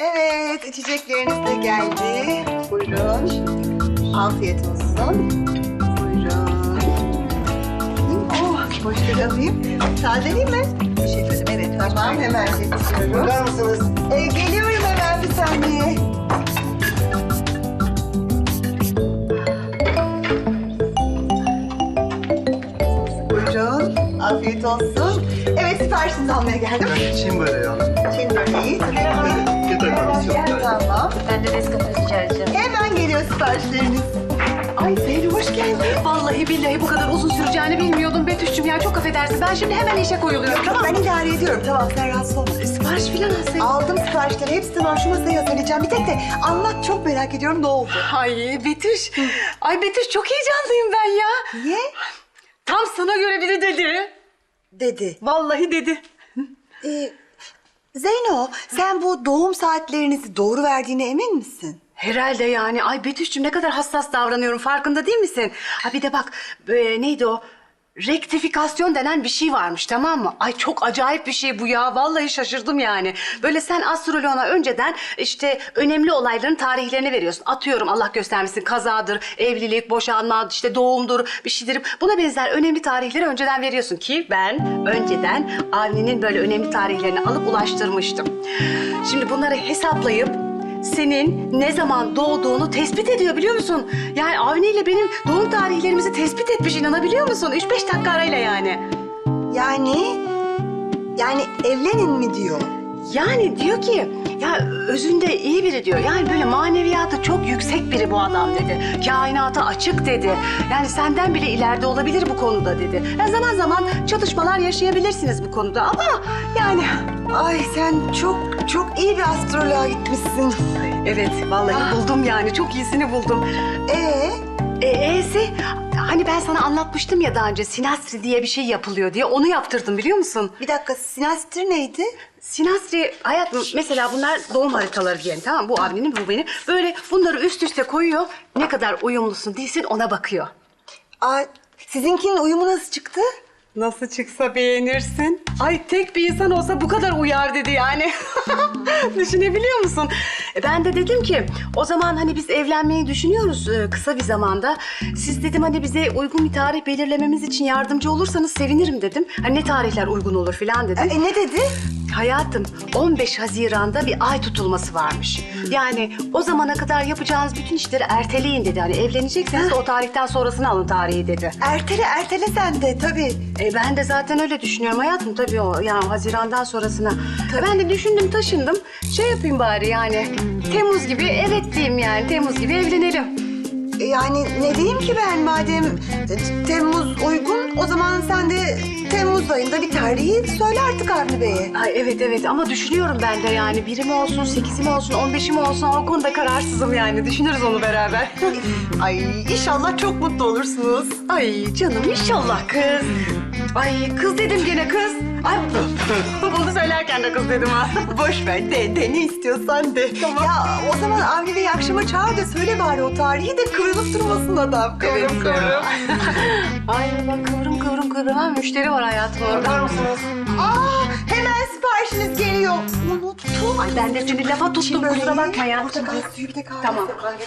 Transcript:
Evet, içecekleriniz de geldi. Buyurun. Afiyet olsun. Buyurun. Oh, boşları alayım. Tazeleyeyim mi? Teşekkür ederim. Evet, tamam. Hemen getiriyorum. Bakar mısınız? Ee, geliyorum hemen bir saniye. Buyurun. Afiyet olsun. Evet, siparişinizi almaya geldim. Çin böreği aldım. Çin böreği. Bir Siparişleriniz. Ay Zeyno hoş geldin. Vallahi billahi bu kadar uzun süreceğini bilmiyordum Betüş'cüm ya çok affedersin. Ben şimdi hemen işe koyuluyorum. Tamam ben idare ediyorum. Tamam sen rahatsız olma. Sipariş filan alsaydın. Aldım siparişleri. Hepsi tamam. Şu masaya hazırlayacağım. Bir tek de anlat çok merak ediyorum ne oldu? Ay Betüş. Ay Betüş çok heyecanlıyım ben ya. Niye? Tam sana göre biri dedi. Dedi. Vallahi dedi. Ee, Zeyno sen bu doğum saatlerinizi doğru verdiğine emin misin? Herhalde yani. Ay Betüş'cüm ne kadar hassas davranıyorum farkında değil misin? Ha bir de bak e, neydi o? Rektifikasyon denen bir şey varmış tamam mı? Ay çok acayip bir şey bu ya. Vallahi şaşırdım yani. Böyle sen astroloğuna önceden işte önemli olayların tarihlerini veriyorsun. Atıyorum Allah göstermesin kazadır, evlilik, boşanma, işte doğumdur, bir şeydir. Buna benzer önemli tarihleri önceden veriyorsun ki ben önceden Avni'nin böyle önemli tarihlerini alıp ulaştırmıştım. Şimdi bunları hesaplayıp senin ne zaman doğduğunu tespit ediyor biliyor musun? Yani Avni ile benim doğum tarihlerimizi tespit etmiş inanabiliyor musun? Üç beş dakika arayla yani. Yani yani evlenin mi diyor? Yani diyor ki ya özünde iyi biri diyor. Yani böyle maneviyatı çok yüksek biri bu adam dedi. Kainata açık dedi. Yani senden bile ileride olabilir bu konuda dedi. Ya zaman zaman çatışmalar yaşayabilirsiniz bu konuda ama yani Ay sen çok çok iyi bir astroloğa gitmişsin. evet vallahi Ah. buldum yani çok iyisini buldum. Ee, E, E'si hani ben sana anlatmıştım ya daha önce sinastri diye bir şey yapılıyor diye onu yaptırdım biliyor musun? bir dakika sinastri neydi? Sinastri hayatım mesela bunlar doğum haritaları diyelim tamam mı? Bu abinin bu benim. Böyle bunları üst üste koyuyor. Ne kadar uyumlusun değilsin ona bakıyor. Aa, sizinkinin uyumu nasıl çıktı? Nasıl çıksa beğenirsin. Ay tek bir insan olsa bu kadar uyar dedi yani. Düşünebiliyor musun? E, ben de dedim ki o zaman hani biz evlenmeyi düşünüyoruz e, kısa bir zamanda. Siz dedim hani bize uygun bir tarih belirlememiz için yardımcı olursanız sevinirim dedim. Hani ne tarihler uygun olur filan dedim. E, ne dedi? Hayatım 15 Haziran'da bir ay tutulması varmış. Yani o zamana kadar yapacağınız bütün işleri erteleyin dedi. Hani evlenecekseniz de o tarihten sonrasını alın tarihi dedi. Ertele ertele sen de tabii. E ben de zaten öyle düşünüyorum hayatım tabii o yani Haziran'dan sonrasına. E ben de düşündüm taşındım. Şey yapayım bari yani Temmuz gibi evet diyeyim yani Temmuz gibi evlenelim. E, Yani ne diyeyim ki ben madem e, Temmuz uygun o zaman sen de Temmuz ayında bir tarihi söyle artık Avni Bey'e. Ay evet evet ama düşünüyorum ben de yani biri mi olsun, sekizi mi olsun, on beşi mi olsun o konuda kararsızım yani. Düşünürüz onu beraber. Ay inşallah çok mutlu olursunuz. Ay canım inşallah kız. Ay kız dedim gene kız. Ay bunu söylerken de kız dedim ha. Boş ver de, de ne istiyorsan de. Ya o zaman Avni Bey'i akşama çağır da söyle bari o tarihi de kıvrılıp durmasın adam. Kıvrım kıvrım. Ay bak kıvrım kıvrım ha müşteri var hayatım orada. Aa hemen siparişiniz geliyor. Unuttum. Ay ben de seni lafa tuttum kusura bakma ya. Portakal suyu bir de kahve. Tamam. kahve.